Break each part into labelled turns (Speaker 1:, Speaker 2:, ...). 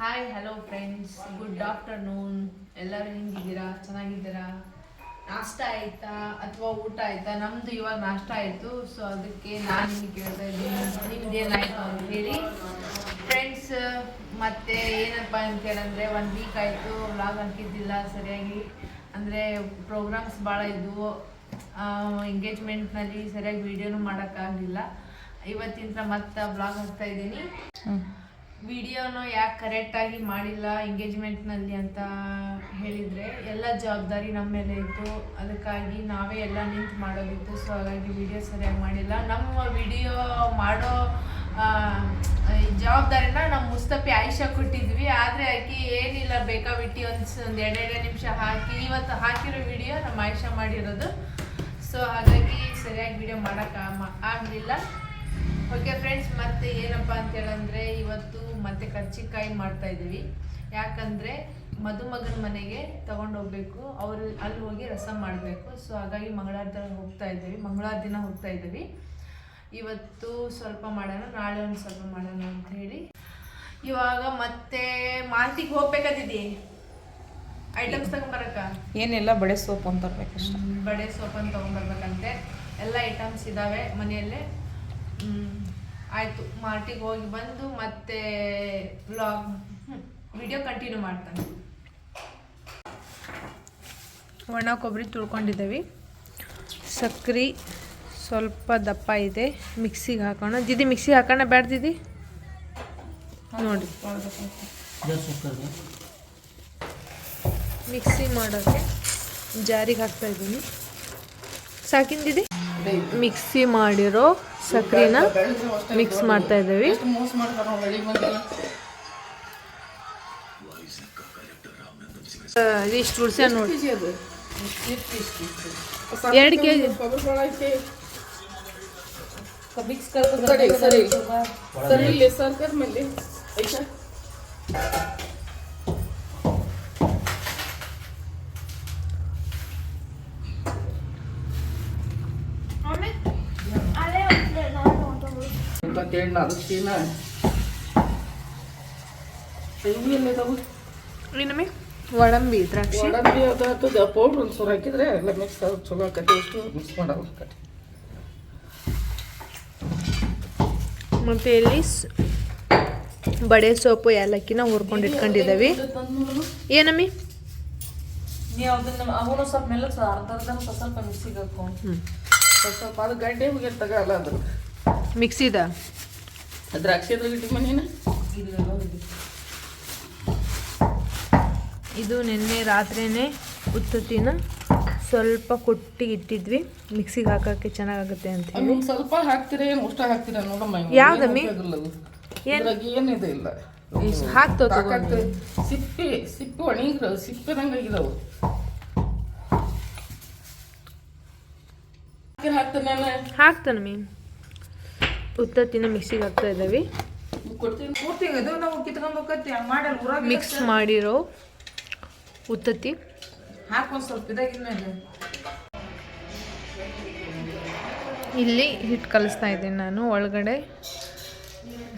Speaker 1: Hi hello friends good afternoon ಎಲ್ಲರೂ ಹೆಂಗಿದ್ದೀರಾ? ಚೆನ್ನಾಗಿದ್ದೀರಾ? ನಾಷ್ಟ ಆಯ್ತಾ ಅಥವಾ ಊಟ ಆಯ್ತಾ? ನಮ್ದು ಇವಾಗ ನಾಷ್ಟ ಆಯ್ತು. ಸೊ ಅದಕ್ಕೆ ನಾನು ನಿಮಗೆ ಕೇಳ್ತಾ ಇದ್ದೀನಿ. ನಿಮ್ದು ಏನಾಯ್ತು ಅಂತ ಹೇಳಿ. ಫ್ರೆಂಡ್ಸ್ ಮತ್ತೆ ಏನಪ್ಪ ಅಂತ ಹೇಳಂದ್ರೆ ಒನ್ ವೀಕ್ ಆಯಿತು. ವ್ಲಾಗ್ ಹಾಕಿದ್ದಿಲ್ಲ ಸರಿಯಾಗಿ. ಅಂದರೆ ಪ್ರೋಗ್ರಾಮ್ಸ್ ಭಾಳ ಇದ್ವು. ಎಂಗೇಜ್ಮೆಂಟ್ನಲ್ಲಿ ಸರಿಯಾಗಿ ವಿಡಿಯೋನು ಮಾಡೋಕ್ಕಾಗಲಿಲ್ಲ. ಇವತ್ತಿಂದ ಮತ್ತೆ ಬ್ಲಾಗ್ ಹಾಕ್ತಾ ಇದ್ದೀನಿ. ವಿಡಿಯೋನು ಯಾಕೆ ಕರೆಕ್ಟಾಗಿ ಮಾಡಿಲ್ಲ ಎಂಗೇಜ್ಮೆಂಟ್ನಲ್ಲಿ ಅಂತ ಹೇಳಿದರೆ ಎಲ್ಲ ಜವಾಬ್ದಾರಿ ನಮ್ಮ ಮೇಲೆ ಇತ್ತು. ಅದಕ್ಕಾಗಿ ನಾವೇ ಎಲ್ಲ ನಿಂತು ಮಾಡೋದಿತ್ತು. ಸೊ ಹಾಗಾಗಿ ವಿಡಿಯೋ ಸರಿಯಾಗಿ ಮಾಡಿಲ್ಲ. ನಮ್ಮ ವಿಡಿಯೋ ಮಾಡೋ ಜವಾಬ್ದಾರಿನ ನಮ್ಮ ಮುಸ್ತಫಿ ಆಯುಷ ಕೊಟ್ಟಿದ್ವಿ. ಆದರೆ ಆಕೆ ಏನಿಲ್ಲ ಬೇಕಾಬಿಟ್ಟು ಒಂದು ಒಂದು ಎರಡೆರಡು ನಿಮಿಷ ಹಾಕಿ, ಇವತ್ತು ಹಾಕಿರೋ ವಿಡಿಯೋ ನಮ್ಮ ಆಯುಷ ಮಾಡಿರೋದು. ಸೊ ಹಾಗಾಗಿ ಸರಿಯಾಗಿ ವಿಡಿಯೋ ಮಾಡೋಕ್ಕೆ ಆಗಲಿಲ್ಲ. ಓಕೆ ಫ್ರೆಂಡ್ಸ್ ಮತ್ತೆ ಏನಪ್ಪ ಅಂತೇಳಂದರೆ, ಇವತ್ತು ಮತ್ತೆ ಕರ್ಚಿಕಾಯಿ ಮಾಡ್ತಾ ಇದ್ದೀವಿ. ಯಾಕಂದ್ರೆ ಮದುಮಗನ ಮನೆಗೆ ತಗೊಂಡು ಹೋಗ್ಬೇಕು. ಅವರು ಅಲ್ಲಿ ಹೋಗಿ ರಸ ಮಾಡಬೇಕು. ಸೊ ಹಾಗಾಗಿ ಮಂಗಳವಾರ ದಿನ ಹೋಗ್ತಾ ಇದ್ದೀವಿ. ಮಂಗಳವಾರ ದಿನ ಹೋಗ್ತಾ ಇದ್ದೀವಿ. ಇವತ್ತು ಸ್ವಲ್ಪ ಮಾಡೋಣ ನಾಳೆ ಒಂದು ಸ್ವಲ್ಪ ಮಾಡೋಣ ಅಂತ ಹೇಳಿ. ಇವಾಗ ಮತ್ತೆ ಮಾರ್ಟಿಗೆ ಹೋಗ್ಬೇಕಾದಿದ್ದಿ? ಐಟಮ್ಸ್ ತಗೊಂಬರಕ್ಕ?
Speaker 2: ಏನೆಲ್ಲ ಬಡೆ ಸೋಪ್ ಅಂತ
Speaker 1: ಬಡೆ ಸೋಪನ್ನು ತೊಗೊಂಬರ್ಬೇಕಂತೆ. ಎಲ್ಲ ಐಟಮ್ಸ್ ಇದ್ದಾವೆ ಮನೆಯಲ್ಲೇ. ಆಯ್ತು ಮಾರ್ಟಿಗೆ ಹೋಗಿ ಬಂದು ಮತ್ತೆ ವ್ಲಾಗ್ ವಿಡಿಯೋ ಕಂಟಿನ್ಯೂ ಮಾಡ್ತಾನೆ. ಒಣ ಕೊಬ್ಬರಿ ತುಳ್ಕೊಂಡಿದ್ದೀವಿ. ಸಕ್ರೆ ಸ್ವಲ್ಪ ದಪ್ಪ ಇದೆ ಮಿಕ್ಸಿಗೆ ಹಾಕೋಣ. ದಿದಿ ಮಿಕ್ಸಿಗೆ ಹಾಕೋಣ ಬೇಡ ದಿದಿ. ನೋಡಿ. ಮಿಕ್ಸಿ ಮಾಡೋಕ್ಕೆ ಜಾರಿಗೆ ಹಾಕ್ತಾ ಇದ್ದೀನಿ. ಸಾಕಿಂದಿದಿ ಮಿಕ್ಸಿ ಮಾಡಿರೋ ಸಕ್ರೆನ ಮಿಕ್ಸ್ ಮಾಡ್ತಾ ಇದ್ದೀವಿ ಇಷ್ಟು ಉಳಿಸ ನೋಡಿ ಎರಡು ಕೆ ಜಿ
Speaker 2: ಕೊಬ್ಬರಿ ಬೇಳೆ ಐತಿ ಸರಿ ಸರಿ ಸರಿ ಇಲ್ಲಿ ಸರ್ಕರ್ ಮೇಲೆ ಐತಾ ಅಂತೇಳಿ ನಾನು. ಚೀನ. ಇವು ಎಲ್ಲಿದಾವು
Speaker 1: ಇನ್ನೊಮ್ಮೆ ಒಡಂಬಿ ದ್ರಾಕ್ಷಿ.
Speaker 2: ಒಡಂಬಿ ಅದಾತದ ಪೌಡ್ರ್ ಒಂದು ಹಾಕಿದ್ರೆ ಎಲ್ಲ ಮಿಕ್ಸ್ ಆಗಿ ಚಲೋ ಆಕತಿ ಎಷ್ಟು ಮಿಕ್ಸ್ ಮಾಡಲ್ಲ ಕಟ್ಟಿ
Speaker 1: ಮತ್ತು ಇಲ್ಲಿ ಬಡೆ ಸೊಪ್ಪು ಏಲಕ್ಕಿನ ಹುರ್ಕೊಂಡು ಇಟ್ಕೊಂಡಿದ್ದೀವಿ. ಏನಮ್ಮಿ
Speaker 2: ನೀವು ಅದನ್ನ ಅವನು ಸ್ವಲ್ಪ ಮೇಲೆ ಅರ್ಧ ಅರ್ಧ ಸ್ವಲ್ಪ ಸ್ವಲ್ಪ ಮಿಕ್ಸಿಗೆ ಹಾಕೊಂಡು ಸ್ವಲ್ಪ ಸ್ವಲ್ಪ ಅದು ಗಡ್ಡೆ ಅಲ್ಲ ಅದು.
Speaker 1: ಮಿಕ್ಸಿದ
Speaker 2: ದ್ರಾಕ್ಷಿ
Speaker 1: ಇದು ನಿನ್ನೆ ರಾತ್ರಿನೇ ಉತ್ತುತ್ತಿನ ಸ್ವಲ್ಪ ಕೊಟ್ಟಿ ಇಟ್ಟಿದ್ವಿ ಮಿಕ್ಸಿಗೆ ಹಾಕೋಕ್ಕೆ ಚೆನ್ನಾಗಾಗುತ್ತೆ ಅಂತ
Speaker 2: ಸ್ವಲ್ಪ ಹಾಕ್ತೀರ ಏನು ಅಷ್ಟ ಹಾಕ್ತೀರ ನೋಡಮ್ಮ.
Speaker 1: ಯಾವ್ದಮ್ಮಿ?
Speaker 2: ಏನಿದೆ ಇಲ್ಲ
Speaker 1: ಹಾಕ್ತೇವೆ
Speaker 2: ಸಿಪ್ಪಿ ಸಿಪ್ಪಿ ಒಣಗಿದ್ರು ಸಿಪ್ಪಿದಂಗಾಗಿದಾವು ಹಾಕ್ತಾನೆ
Speaker 1: ಹಾಕ್ತಾನೆ ಮೀ ಉತ್ತತ್ತಿನ ಮಿಕ್ಸಿಗೆ ಹಾಕ್ತಾ ಇದ್ದೀವಿ. ಮಿಕ್ಸ್ ಮಾಡಿರೋ ಉತ್ತತ್ತಿ ಇಲ್ಲಿ ಹಿಟ್ಟು ಕಲಿಸ್ತಾ ಇದ್ದೀನಿ ನಾನು. ಒಳಗಡೆ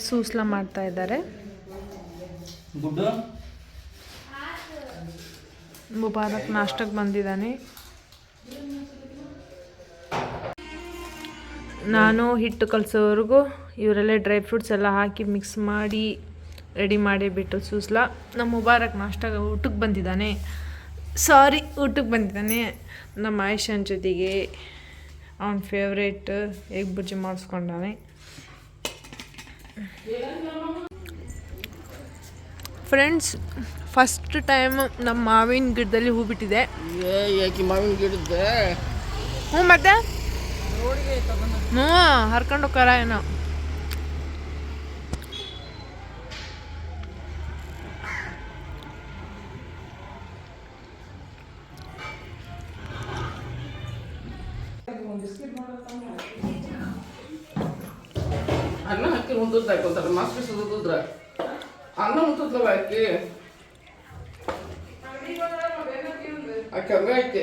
Speaker 1: ಸೂಸ್ಲ ಮಾಡ್ತಾ ಇದ್ದಾರೆ. ಮುಬಾರಕ್ ನಾಷ್ಟಕ್ಕೆ ಬಂದಿದ್ದಾನೆ. ನಾನು ಹಿಟ್ಟು ಕಲಸೋವರೆಗೂ ಇವರೆಲ್ಲ ಡ್ರೈ ಫ್ರೂಟ್ಸ್ ಎಲ್ಲ ಹಾಕಿ ಮಿಕ್ಸ್ ಮಾಡಿ ರೆಡಿ ಮಾಡಿ ಬಿಟ್ಟು ಸೂಸ್ಲ. ನಮ್ಮ ಮುಬಾರಕ್ ನಾಷ್ಟ ಊಟಕ್ಕೆ ಬಂದಿದ್ದಾನೆ. ಸಾರಿ ಊಟಕ್ಕೆ ಬಂದಿದ್ದಾನೆ. ನಮ್ಮ ಆಯುಷನ್ ಜೊತೆಗೆ ಅವನ ಫೇವ್ರೇಟ್ ಎಗ್ ಬುಜ್ಜಿ ಮಾಡಿಸ್ಕೊಂಡಾನೆ. ಫ್ರೆಂಡ್ಸ್ ಫಸ್ಟ್ ಟೈಮ್ ನಮ್ಮ ಮಾವಿನ ಗಿಡದಲ್ಲಿ ಹೂ ಬಿಟ್ಟಿದೆ.
Speaker 2: ಮಾವಿನ ಗಿಡದ
Speaker 1: ಹ್ಞೂ ಮತ್ತೆ? ಹ್ಞೂ, ಹರ್ಕೊಂಡು ಹೋಗಾರ ಏನೋ.
Speaker 2: ಅನ್ನ ಹಾಕಿ ಉಂಟುದ್ ಹಾಕೊಂತಾರೆ ಮಾಸ್ಟರ್ ಸುದುದ್ರ ಅನ್ನ ಉಂಟುದ್ಲವ ಹಾಕಿ ಆಕೆ ಹಂಗ ಐತಿ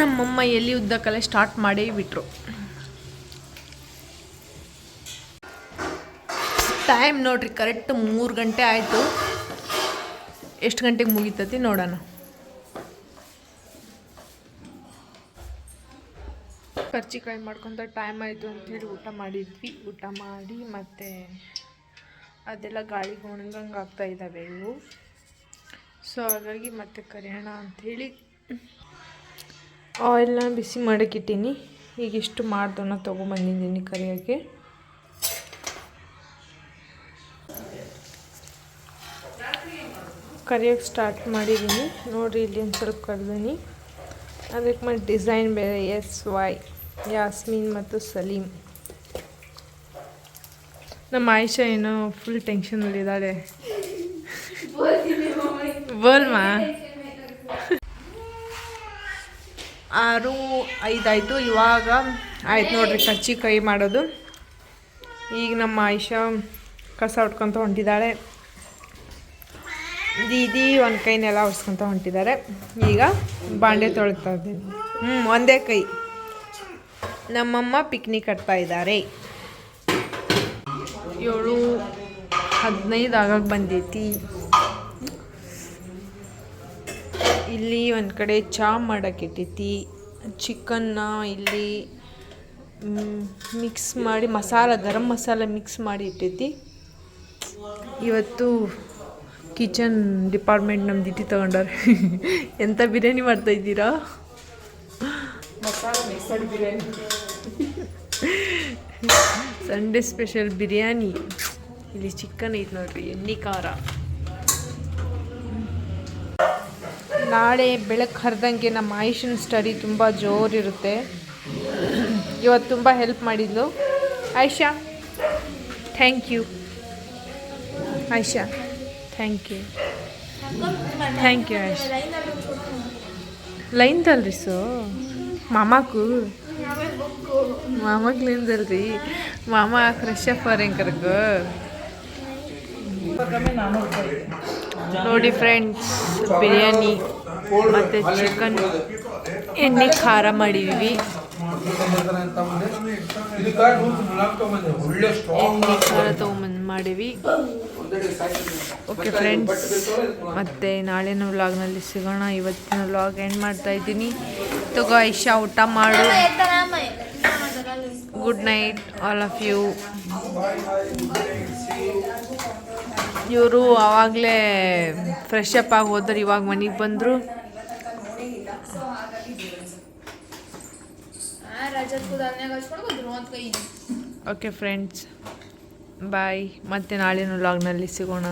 Speaker 1: ನಮ್ಮಮ್ಮ ಎಲ್ಲಿ ಉದ್ದಕ್ಕಲ್ಲೇ ಸ್ಟಾರ್ಟ್ ಮಾಡೇ ಬಿಟ್ರು. ಟೈಮ್ ನೋಡ್ರಿ ಕರೆಕ್ಟ್ ಮೂರು ಗಂಟೆ ಆಯಿತು. ಎಷ್ಟು ಗಂಟೆಗೆ ಮುಗಿತತಿ ನೋಡೋಣ. ಕರ್ಚಿಕಾಯಿ ಮಾಡ್ಕೊತ ಟೈಮ್ ಆಯಿತು ಅಂಥೇಳಿ ಊಟ ಮಾಡಿದ್ವಿ. ಊಟ ಮಾಡಿ ಮತ್ತು ಅದೆಲ್ಲ ಗಾಳಿಗೆ ಒಣಗಂಗೆ ಆಗ್ತಾ ಇದ್ದಾವೆ ಇವು. ಸೊ ಹಾಗಾಗಿ ಮತ್ತೆ ಕರೆಯೋಣ ಅಂಥೇಳಿ ಆಯಿಲ್ನ ಬಿಸಿ ಮಾಡೋಕ್ಕಿಟ್ಟೀನಿ ಈಗ ಇಷ್ಟು ಮಾಡ್ದೋಣ ತೊಗೊಂಬಂದಿದ್ದೀನಿ ಕರಿಯೋಕ್ಕೆ ಕರಿಯೋಕ್ಕೆ ಸ್ಟಾರ್ಟ್ ಮಾಡಿದ್ದೀನಿ. ನೋಡಿರಿ ಇಲ್ಲಿ ಒಂದು ಸ್ವಲ್ಪ ಕರೆದೀನಿ ಅದಕ್ಕೆ ಮತ್ತು ಡಿಸೈನ್ ಬೇರೆ ಎಸ್ ವೈ ಯಾಸ್ಮಿನ್ ಮತ್ತು ಸಲೀಮ್. ನಮ್ಮ ಆಯಿಷಾ ಏನೋ ಫುಲ್ ಟೆನ್ಷನಲ್ಲಿದ್ದಾಳೆ ಬೋಲ್ಮಾ? ಆರು, ಐದಾಯಿತು. ಇವಾಗ ಆಯ್ತು ನೋಡ್ರಿ ಕೈ ಮಾಡೋದು. ಈಗ ನಮ್ಮ ಆಯಿಷಾ ಕಸ ಹೊಡ್ಕೊತ ಹೊಂಟಿದ್ದಾಳೆ ದೀದಿ ಒಂದು ಕೈನೆಲ್ಲ ಒರೆಸ್ಕೊತ ಹೊಂಟಿದ್ದಾರೆ ಈಗ ಬಾಂಡೆ ತೊಳಿತಾ ಇದ್ದೀನಿ ಹ್ಞೂ ಒಂದೇ ಕೈ. ನಮ್ಮಮ್ಮ ಪಿಕ್ನಿಕ್ ಕಟ್ತಾ ಇದ್ದಾರೆ. ಏಳು, ಹದಿನೈದು ಆಗಾಗ ಬಂದೈತಿ. ಇಲ್ಲಿ ಒಂದು ಕಡೆ ಚಾ ಇಟ್ಟೈತಿ. ಚಿಕನ್ನ ಇಲ್ಲಿ ಮಿಕ್ಸ್ ಮಾಡಿ ಮಸಾಲ ಗರಂ ಮಸಾಲ ಮಿಕ್ಸ್ ಮಾಡಿ ಇಟ್ಟೈತಿ ಇವತ್ತು ಕಿಚನ್ ಡಿಪಾರ್ಟ್ಮೆಂಟ್ ನಮ್ಮ ದಿಟ್ಟಿ ತಗೊಂಡಾರೆ ಎಂಥ ಬಿರಿಯಾನಿ ಮಾಡ್ತಾ ಇದ್ದೀರಾ?
Speaker 2: ಬಿರಿಯಾನಿ.
Speaker 1: Sunday special biryani. ಇಲ್ಲಿ ಚಿಕನ್ ಐತೆ ನೋಡ್ರಿ ಎಣ್ಣೆ ಖಾರ. ನಾಳೆ ಬೆಳಕು ಹರಿದಂಗೆ ನಮ್ಮ ಆಯುಷನ್ ಸ್ಟಡಿ ತುಂಬ ಜೋರಿರುತ್ತೆ. ಇವತ್ತು ತುಂಬ ಹೆಲ್ಪ್ ಮಾಡಿದ್ಲು. Ayesha thank you Ayesha thank you thank you Ayesha line ತಲ್ರಿ ಸೊ? ಮಾಮಾಕು? ಲೈನ್ದಲ್ರಿ? ಮಾಮ ಫ್ರೆಶ್ ಅಪ್
Speaker 2: ನಾನ್ನೂರು ರೂಪಾಯಿ
Speaker 1: ನೋಡಿ ಫ್ರೆಂಡ್ಸ್ ಬಿರಿಯಾನಿ ಮತ್ತು ಚಿಕನ್ ಎಣ್ಣೆ ಖಾರ ಮಾಡಿದ್ವಿ. ಎಣ್ಣೆ ಖಾರ ತೊಗೊಂಬಂದು ಮಾಡೀವಿ ಓಕೆ ಫ್ರೆಂಡ್ಸ್ ಮತ್ತೆ ನಾಳಿನ ವ್ಲಾಗ್ನಲ್ಲಿ ಸಿಗೋಣ. ಇವತ್ತಿನ ವ್ಲಾಗ್ ಎಂಡ್ ಮಾಡ್ತಾ ಇದ್ದೀನಿ. ತಗೋ ಐಶಾ, ಊಟ ಮಾಡು. Good night all of you ಇವರು ಆವಾಗಲೇ ಫ್ರೆಶ್ ಅಪ್ ಆಗಿ ಹೋದ್ರೆ ಇವಾಗ ಮನೆಗೆ ಬಂದರು. ಓಕೆ ಫ್ರೆಂಡ್ಸ್ ಬಾಯ್ ಮತ್ತೆ ನಾಳಿನ ಲಾಗ್ನಲ್ಲಿ ಸಿಗೋಣ.